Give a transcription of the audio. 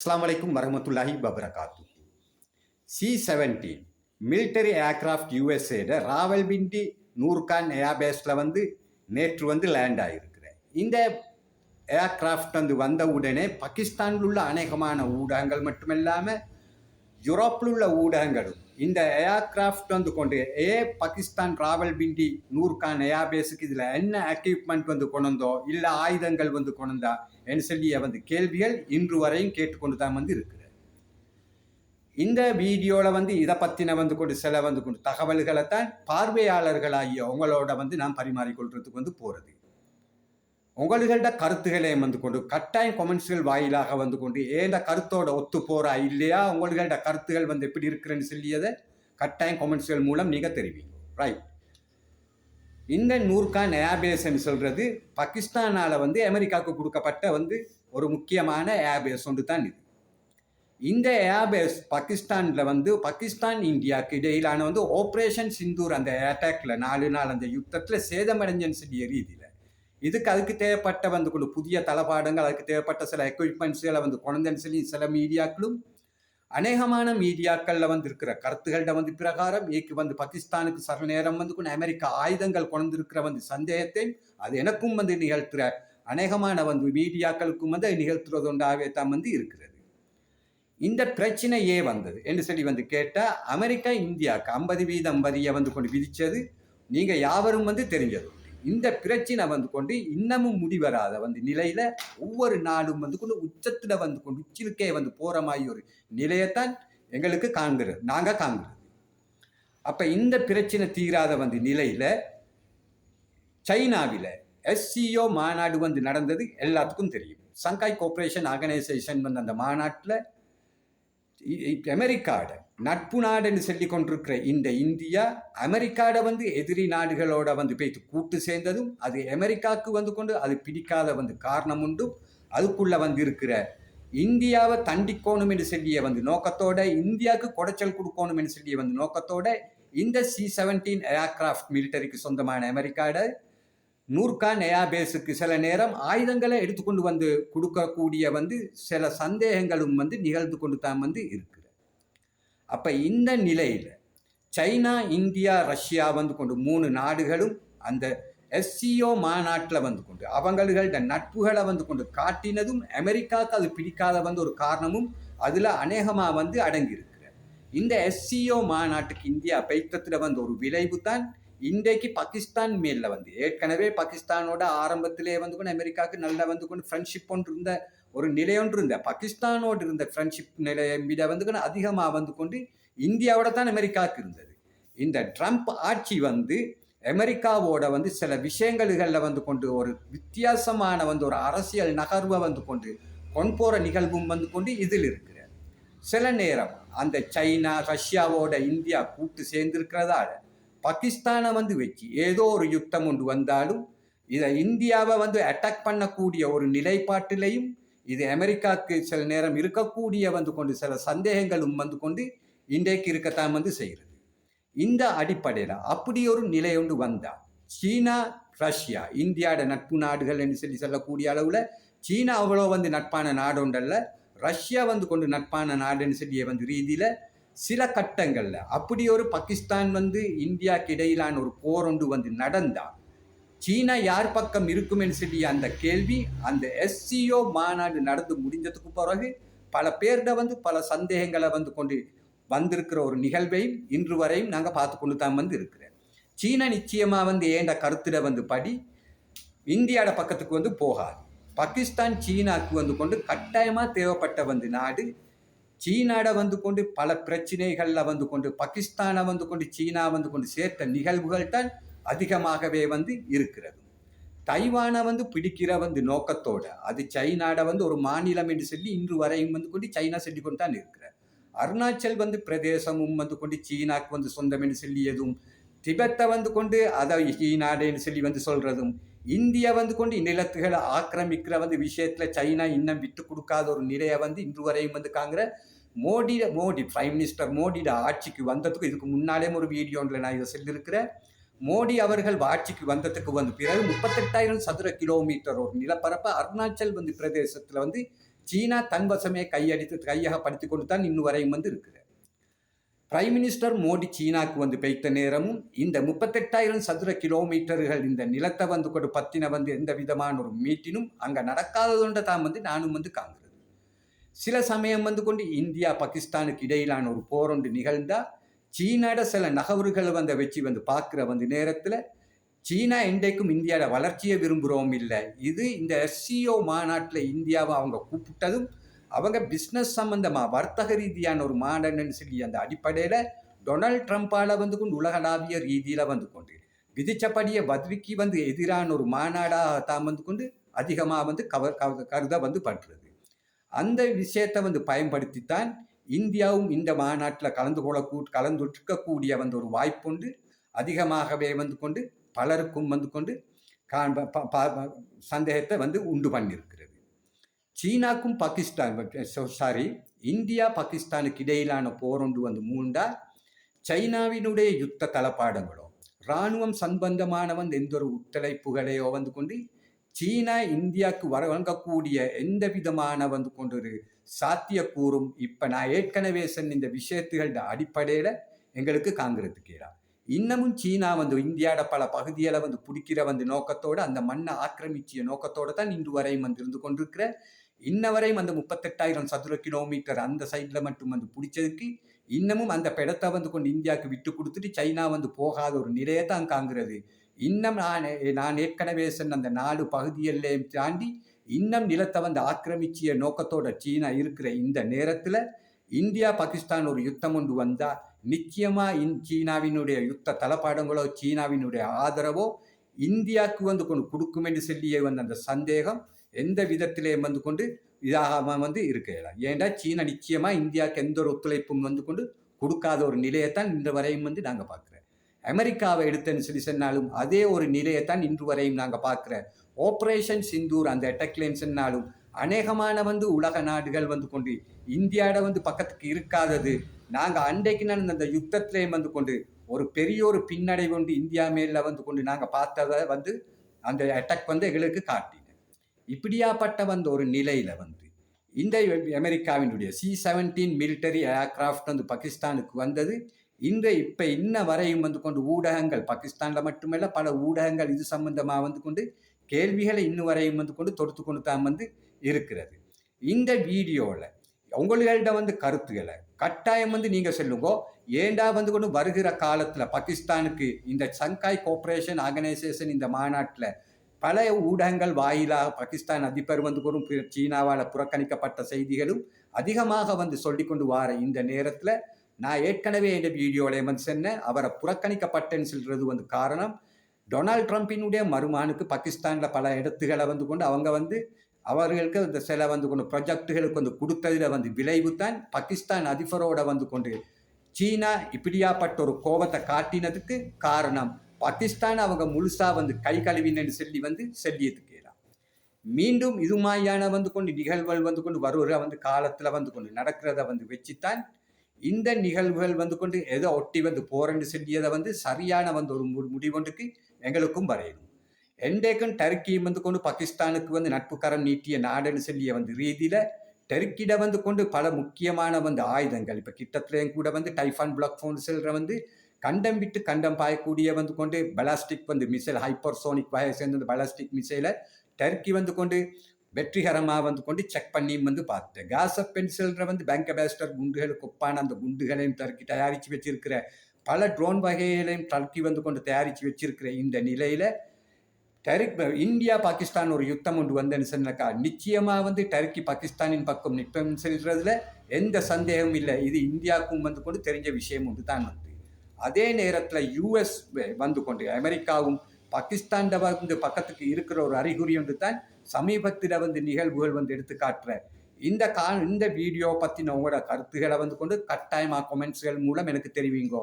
அஸ்லாம் வலைக்கும் வரமத்துல்லாஹி பபரகாத்து சி செவன்டீன் மிலிட்டரி ஏர்கிராஃப்ட் யூஎஸ்ஏட ராவல்பிண்டி நூர்கான் ஏர்பேஸில் வந்து நேற்று வந்து லேண்ட் ஆகிருக்கிறேன் இந்த ஏர்கிராஃப்ட் வந்து வந்த உடனே பாகிஸ்தானில் உள்ள அநேகமான ஊடகங்கள் மட்டுமில்லாமல் யூரோப்பில் உள்ள ஊடகங்களும் இந்த ஏர்கிராஃப்ட் வந்து கொண்டு ஏ பாகிஸ்தான் ராவல்பிண்டி நூர்கான் ஏர்பேஸுக்கு இதில் என்ன எக்யூப்மெண்ட் வந்து கொண்டோ இல்லை ஆயுதங்கள் வந்து கொண்டா என்று சொல்லிய வந்து கேள்விகள் இன்று வரையும் கேட்டுக்கொண்டு தான் வந்து இருக்குது இந்த வீடியோவில் வந்து இதை பற்றின வந்து கொண்டு சில வந்து கொண்டு தகவல்களை தான் பார்வையாளர்களாகிய உங்களோட வந்து நான் பரிமாறிக்கொள்றதுக்கு வந்து போகிறது உங்களோட கருத்துக்களை வந்து கொண்டு கட்டாயம் கொமெண்ட்ஸ்கள் வாயிலாக வந்து கொண்டு ஏந்த கருத்தோட ஒத்து போறா இல்லையா? உங்களோட கருத்துகள் வந்து எப்படி இருக்குன்னு சொல்லியதை கட்டாயம் கொமெண்ட்ஸ்கள் மூலம் நீங்கள் தெரிவிங்க. ரைட் இந்த நூர்கான் ஏர்பேஸ்ன்னு சொல்கிறது பாகிஸ்தானால் வந்து அமெரிக்காவுக்கு கொடுக்கப்பட்ட வந்து ஒரு முக்கியமான ஏர்பேஸ் ஒன்று தான் இது. இந்த ஏர்பேஸ் பாகிஸ்தானில் வந்து பாகிஸ்தான் இந்தியாவுக்கு இடையிலான வந்து ஆப்ரேஷன் சிந்தூர் அந்த அட்டாக்ல நாலு நாள் அந்த யுத்தத்தில் சேதமடைஞ்சன்னு சொல்லிய எரியுது. இதுக்கு அதுக்கு தேவைப்பட்ட வந்து கொண்டு புதிய தளபாடங்கள் அதுக்கு தேவைப்பட்ட சில எக்யூப்மெண்ட்ஸுகளை வந்து குழந்தைன்னு சொல்லி சில மீடியாக்களும் அநேகமான மீடியாக்களில் வந்து இருக்கிற கருத்துக்கள்ட வந்து பிரகாரம் ஏக்கு வந்து பாகிஸ்தானுக்கு சில நேரம் வந்து கொண்டு அமெரிக்கா ஆயுதங்கள் கொண்டிருக்கிற வந்து சந்தேகத்தை அது எனக்கும் வந்து நிகழ்த்துற அநேகமான வந்து மீடியாக்களுக்கும் வந்து நிகழ்த்துறது உண்டாகவே தான் வந்து இருக்கிறது. இந்த பிரச்சனை ஏன் வந்தது என்று சொல்லி வந்து கேட்டால் அமெரிக்கா இந்தியாவுக்கு ஐம்பது வீதம் வரியை வந்து கொண்டு விதித்தது நீங்கள் யாவரும் வந்து தெரிஞ்சது. இந்த பிரச்சனை வந்து கொண்டு இன்னமும் முடிவராத வந்து நிலையில ஒவ்வொரு நாளும் வந்து கொண்டு உச்சத்துல வந்து கொண்டு உச்சிலுக்கே வந்து போற மாதிரி ஒரு நிலையத்தான் எங்களுக்கு காண்கிறது நாங்க காண்கிறது அப்ப இந்த பிரச்சனை தீராத வந்து நிலையில சைனாவில் எஸ்சிஓ மாநாடு வந்து நடந்தது எல்லாத்துக்கும் தெரியும். சங்காய் கோஆப்ரேஷன் ஆர்கனைசேஷன் வந்து அந்த மாநாட்டில் அமெரிக்காவோட நட்பு நாடுன்னு சொல்லி கொண்டிருக்கிற இந்த இந்தியா அமெரிக்காட வந்து எதிரி நாடுகளோட வந்து போய்த்து கூட்டு சேர்ந்ததும் அது அமெரிக்காவுக்கு வந்து கொண்டு அது பிடிக்காத வந்து காரணம் உண்டும் அதுக்குள்ளே வந்து இருக்கிற இந்தியாவை தண்டிக்கோணும் என்று சொல்லிய வந்து நோக்கத்தோட இந்தியாவுக்கு குடைச்சல் கொடுக்கணும் என்று சொல்லிய வந்து நோக்கத்தோட இந்த சி செவன்டீன் ஏர்கிராஃப்ட் மிலிட்டரிக்கு சொந்தமான அமெரிக்காட நூர்கான் ஏர்பேஸுக்கு சில நேரம் ஆயுதங்களை எடுத்துக்கொண்டு வந்து கொடுக்கக்கூடிய வந்து சில சந்தேகங்களும் வந்து நிகழ்ந்து கொண்டு தான் வந்து இருக்குது அப்போ இந்த நிலையில் சைனா இந்தியா ரஷ்யா வந்து கொண்டு மூணு நாடுகளும் அந்த எஸ்சிஓ மாநாட்டில் வந்து கொண்டு அவங்கள்ட நட்புகளை வந்து கொண்டு காட்டினதும் அமெரிக்காவுக்கு அது பிடிக்காத வந்து ஒரு காரணமும் அதில் அநேகமாக வந்து அடங்கியிருக்கிற இந்த எஸ்சிஓ மாநாட்டுக்கு இந்தியா பைத்தத்தில் வந்து ஒரு விளைவு தான் இன்றைக்கு பாகிஸ்தான் மேலில் வந்து. ஏற்கனவே பாகிஸ்தானோட ஆரம்பத்திலே வந்து கொண்டு அமெரிக்காவுக்கு நல்லா வந்து கொண்டு ஃப்ரெண்ட்ஷிப் ஒன்று இருந்த ஒரு நிலையொன்று இருந்த பாகிஸ்தானோடு இருந்த ஃப்ரெண்ட்ஷிப் நிலையை விட வந்து அதிகமாக வந்து கொண்டு இந்தியாவோட தான் அமெரிக்காவுக்கு இருந்தது. இந்த ட்ரம்ப் ஆட்சி வந்து அமெரிக்காவோட வந்து சில விஷயங்களில் வந்து கொண்டு ஒரு வித்தியாசமான வந்து ஒரு அரசியல் நகர்வை வந்து கொண்டு கொண்டு போகிற நிகழ்வும் வந்து கொண்டு இதில் இருக்கிற சில நேரம் அந்த சைனா ரஷ்யாவோட இந்தியா கூட்டு சேர்ந்திருக்கிறதால பாகிஸ்தானை வந்து வச்சு ஏதோ ஒரு யுத்தம் ஒன்று வந்தாலும் இதை இந்தியாவை வந்து அட்டாக் பண்ணக்கூடிய ஒரு நிலைப்பாட்டிலையும் இது அமெரிக்காவுக்கு சில நேரம் இருக்கக்கூடிய வந்து கொண்டு சில சந்தேகங்களும் வந்து கொண்டு இன்றைக்கு இருக்கத்தான் வந்து செய்கிறது. இந்த அடிப்படையில் அப்படி ஒரு நிலை ஒன்று வந்தால் சீனா ரஷ்யா இந்தியாவோட நட்பு நாடுகள் என்று சொல்லி சொல்லக்கூடிய அளவில் சீனா அவ்வளோ வந்து நட்பான நாடு ஒன்றல்ல ரஷ்யா வந்து கொண்டு நட்பான நாடுன்னு சொல்லி வந்து ரீதியில் சில கட்டங்களில் அப்படி ஒரு பாகிஸ்தான் வந்து இந்தியாவுக்கு இடையிலான ஒரு போர் ஒன்று வந்து நடந்தால் சீனா யார் பக்கம் இருக்கும்னு சொல்லி அந்த கேள்வி அந்த எஸ்சிஓ மாநாடு நடந்து முடிஞ்சதுக்கு பிறகு பல பேர்கிட்ட வந்து பல சந்தேகங்களை வந்து கொண்டு வந்திருக்கிற ஒரு நிகழ்வையும் இன்று வரையும் நாங்கள் பார்த்து கொண்டு தான் வந்து இருக்கிறேன் சீனா நிச்சயமாக வந்து ஏண்ட கருத்தில் வந்து படி இந்தியாவோட பக்கத்துக்கு வந்து போகாது. பாகிஸ்தான் சீனாவுக்கு வந்து கொண்டு கட்டாயமாக தேவைப்பட்ட வந்து நாடு சீனாட வந்து கொண்டு பல பிரச்சனைகளில் வந்து கொண்டு பாகிஸ்தானை வந்து கொண்டு சீனா வந்து கொண்டு சேர்த்த நிகழ்வுகள் தான் அதிகமாகவே வந்து இருக்கிறது. தைவானை வந்து பிடிக்கிற வந்து நோக்கத்தோட அது சைனாட வந்து ஒரு மாநிலம் என்று சொல்லி இன்று வரையும் வந்து கொண்டு சைனா சொல்லி கொண்டு தான் இருக்கிறார். அருணாச்சல் வந்து பிரதேசமும் வந்து கொண்டு சீனாக்கு வந்து சொந்தம் என்று சொல்லியதும் திபெத்தை வந்து கொண்டு அதை சீனாடுன்னு சொல்லி வந்து சொல்றதும் இந்தியா வந்து கொண்டு நிலத்துகளை ஆக்கிரமிக்கிற வந்து விஷயத்துல சைனா இன்னும் விட்டு கொடுக்காத ஒரு நிலையை வந்து இன்று வரையும் வந்து காங்கிற மோடி மோடி பிரைம் மினிஸ்டர் மோடியோட ஆட்சிக்கு வந்ததுக்கு இதுக்கு முன்னாலே ஒரு வீடியோவில் நான் இதை சொல்லியிருக்கிறேன். மோடி அவர்கள் ஆட்சிக்கு வந்ததுக்கு வந்து பிறகு முப்பத்தெட்டாயிரம் சதுர கிலோமீட்டர் ஒரு நிலப்பரப்பை அருணாச்சல் வந்து பிரதேசத்தில் வந்து சீனா தன் வசமே கையடித்து கையகப்படுத்தி கொண்டு தான் இன்னும் வரையும் வந்து இருக்குது. பிரைம் மினிஸ்டர் மோடி சீனாக்கு வந்து பெய்த நேரமும் இந்த முப்பத்தெட்டாயிரம் சதுர கிலோமீட்டர்கள் இந்த நிலத்தை வந்து கொண்டு பத்தின வந்து எந்த விதமான ஒரு மீட்டினும் அங்கே நடக்காததுன்ற தான் வந்து நானும் வந்து காங்கிறது சில சமயம் வந்து கொண்டு இந்தியா பாகிஸ்தானுக்கு இடையிலான ஒரு போர் ஒன்று சீனாட சில நகர்வுகளை வந்து வச்சு வந்து பார்க்குற வந்து நேரத்தில் சீனா இன்றைக்கும் இந்தியாவோட வளர்ச்சியை விரும்புகிறோம் இல்லை. இது இந்த எஸ்சிஓ மாநாட்டில் இந்தியாவை அவங்க கூப்பிட்டதும் அவங்க பிஸ்னஸ் சம்மந்தமாக வர்த்தக ரீதியான ஒரு மாடன்னு சொல்லி அந்த அடிப்படையில் டொனால்ட் ட்ரம்ப்பால் வந்து கொண்டு உலகளாவிய ரீதியில் வந்து கொண்டு விதிச்சபடியே வதவிக்கு வந்து எதிரான ஒரு மாநாடாக தான் வந்து கொண்டு அதிகமாக வந்து கவர் கருத வந்து பட்டுறது அந்த விஷயத்தை வந்து பயன்படுத்தித்தான் இந்தியாவும் இந்த மாநாட்டில் கலந்து கொள்ள கலந்துருக்கக்கூடிய வந்து ஒரு வாய்ப்புண்டு. அதிகமாகவே வந்து கொண்டு பலருக்கும் வந்து கொண்டு சந்தேகத்தை வந்து உண்டு பண்ணியிருக்கிறது. சீனாக்கும் பாகிஸ்தான் சாரி இந்தியா பாகிஸ்தானுக்கு இடையிலான போரொண்டு வந்து மூண்டா சைனாவினுடைய யுத்த தளபாடங்களோ இராணுவம் சம்பந்தமான வந்து எந்த ஒரு ஒத்துழைப்புகளையோ வந்து கொண்டு சீனா இந்தியாவுக்கு வர வழங்கக்கூடிய எந்த விதமான வந்து கொண்டு ஒரு சாத்தியக்கூறும். இப்போ நான் ஏற்கனவே சொன்ன இந்த விஷயத்துகளோட அடிப்படையில் எங்களுக்கு காங்கிரத்துக்கேடா இன்னமும் சீனா வந்து இந்தியாவோட பல பகுதிகளை வந்து பிடிக்கிற வந்து நோக்கத்தோடு அந்த மண்ணை ஆக்கிரமிச்சிய நோக்கத்தோடு தான் இன்று வரையும் வந்து இருந்து கொண்டிருக்கிற. இன்ன வரையும் அந்த முப்பத்தெட்டாயிரம் சதுர கிலோமீட்டர் அந்த சைடில் மட்டும் வந்து பிடிச்சதுக்கு இன்னமும் அந்த பெடத்தை வந்து கொண்டு இந்தியாவுக்கு விட்டு கொடுத்துட்டு சைனா வந்து போகாத ஒரு நிலையை தான் காங்கிறது இன்னும் நான் நான் ஏற்கனவே சொன்ன அந்த நாலு பகுதிகளையும் தாண்டி இன்னும் நிலத்தை வந்து ஆக்கிரமிச்சிய நோக்கத்தோட சீனா இருக்கிற இந்த நேரத்தில் இந்தியா பாகிஸ்தான் ஒரு யுத்தம் ஒன்று வந்தால் நிச்சயமாக இன் சீனாவினுடைய யுத்த தளபாடங்களோ சீனாவினுடைய ஆதரவோ இந்தியாவுக்கு வந்து கொண்டு கொடுக்கும் என்று சொல்லியே வந்து அந்த சந்தேகம் எந்த விதத்திலே வந்து கொண்டு இதாக வந்து இருக்கலாம் ஏண்டா சீனா நிச்சயமாக இந்தியாவுக்கு எந்த ஒரு ஒத்துழைப்பும் வந்து கொண்டு கொடுக்காத ஒரு நிலையைத்தான் இன்று வரையும் வந்து நாங்கள் பார்க்குறோம். அமெரிக்காவை எடுத்தேன்னு சொல்லி சொன்னாலும் அதே ஒரு நிலையைத்தான் இன்று வரையும் நாங்கள் பார்க்குற ஆப்ரேஷன் சிந்தூர் அந்த அட்டக்லேன் லைன்ஸ்னாலும் அநேகமான வந்து உலக நாடுகள் வந்து கொண்டு இந்தியாவோட வந்து பக்கத்துக்கு இருக்காதது. நாங்கள் அன்றைக்கு நடந்த அந்த யுத்தத்திலேயும் வந்து கொண்டு ஒரு பெரிய ஒரு பின்னடை கொண்டு இந்தியா மேல வந்து கொண்டு நாங்கள் பார்த்ததை வந்து அந்த அட்டாக் வந்து எங்களுக்கு காட்டின. இப்படியாப்பட்ட வந்து ஒரு நிலையில் வந்து இந்த அமெரிக்காவினுடைய சி செவன்டீன் மிலிட்டரி ஏர்கிராஃப்ட் வந்து பாகிஸ்தானுக்கு வந்தது. இந்த இப்போ இன்ன வரையும் வந்து கொண்டு ஊடகங்கள் பாகிஸ்தானில் மட்டுமல்ல பல ஊடகங்கள் இது சம்பந்தமாக வந்து கொண்டு கேள்விகளை இன்னும் வரையும் வந்து கொண்டு தொடுத்து கொண்டு தான் வந்து இருக்கிறது. இந்த வீடியோவில் உங்கள்கிட்ட வந்து கருத்துக்களை கட்டாயம் வந்து நீங்கள் சொல்லுங்க. ஏண்டா வந்து கொண்டு வருகிற காலத்தில் பாகிஸ்தானுக்கு இந்த சங்காய் கோஆப்ரேஷன் ஆர்கனைசேஷன் இந்த மாநாட்டில் பல ஊடகங்கள் வாயிலாக பாகிஸ்தான் அதிபர் வந்து கொண்டும் சீனாவால் புறக்கணிக்கப்பட்ட செய்திகளும் அதிகமாக வந்து சொல்லிக்கொண்டு வார இந்த நேரத்தில் நான் ஏற்கனவே இந்த வீடியோவில் வந்து சொன்னேன். அவரை புறக்கணிக்கப்பட்டேன்னு சொல்கிறது வந்து காரணம். டொனால்ட் ட்ரம்ப்பினுடைய மருமானுக்கு பாகிஸ்தானில் பல இடத்துகளை வந்து கொண்டு அவங்க வந்து அவர்களுக்கு இந்த சில வந்து கொண்டு ப்ரொஜெக்டுகளுக்கு வந்து கொடுத்ததில் வந்து விளைவு தான் பாகிஸ்தான் அதிபரோட வந்து கொண்டு சீனா இப்படியாப்பட்ட ஒரு கோபத்தை காட்டினதுக்கு காரணம் பாகிஸ்தான் அவங்க முழுசாக வந்து கை கழுவினு சொல்லி வந்து சொல்லியதுக்கிறான் மீண்டும் இது மாதிரியான வந்து கொண்டு நிகழ்வுகள் வந்து கொண்டு வருகிற வந்து காலத்தில் வந்து கொண்டு நடக்கிறத வந்து வச்சுத்தான் இந்த நிகழ்வுகள் வந்து கொண்டு எதோ ஒட்டி வந்து போறேன்னு சொல்லியதை வந்து சரியான வந்து ஒரு முடிவொன்றுக்கு எங்களுக்கும் வரையணும். எண்டேக்கும் டர்க்கியும் வந்து கொண்டு பாகிஸ்தானுக்கு வந்து நட்பு கரம் நீட்டிய நாடுன்னு சொல்லிய வந்து ரீதியில் டெர்க்கிட வந்து கொண்டு பல முக்கியமான வந்து ஆயுதங்கள். இப்போ கிட்டத்துலேயும் கூட வந்து டைஃபான் பிளாக் ஃபோன் செல்ற வந்து கண்டம் விட்டு கண்டம் பாயக்கூடிய வந்து கொண்டு பலாஸ்டிக் வந்து மிசைல் ஹைப்பர்சோனிக் வகையை சேர்ந்த பலாஸ்டிக் மிசைலை டர்க்கி வந்து கொண்டு வெற்றிகரமாக வந்து கொண்டு செக் பண்ணி வந்து பார்த்தேன். காசப் பென்சில்ன்ற வந்து பேங்க் அபாசிடர் குண்டுகளுக்கு ஒப்பான அந்த குண்டுகளையும் டர்க்கி தயாரித்து வச்சிருக்கிற பல ட்ரோன் வகைகளையும் டர்க்கி வந்து கொண்டு தயாரித்து வச்சிருக்கிற இந்த நிலையில் டர்க் இந்தியா பாகிஸ்தான் ஒரு யுத்தம் ஒன்று வந்தேன்னு சொன்னாக்கா நிச்சயமாக வந்து டர்க்கி பாகிஸ்தானின் பக்கம் நிற்பம் செல்கிறதுல எந்த சந்தேகமும் இல்லை. இது இந்தியாவுக்கும் வந்து கொண்டு தெரிஞ்ச விஷயம் ஒன்று தான் வந்து. அதே நேரத்தில் யூஎஸ் வந்து கொண்டு அமெரிக்காவும் பாகிஸ்தான் வந்து பக்கத்துக்கு இருக்கிற ஒரு அறிகுறி ஒன்று தான் சமீபத்தில் வந்து நிகழ்வுகள் வந்து எடுத்து காட்டுற இந்த கா இந்த வீடியோ பற்றின உங்களோட கருத்துக்களை வந்து கொண்டு கட்டாயமாக கொமெண்ட்ஸ்கள் மூலம் எனக்கு தெரிவிங்கோ.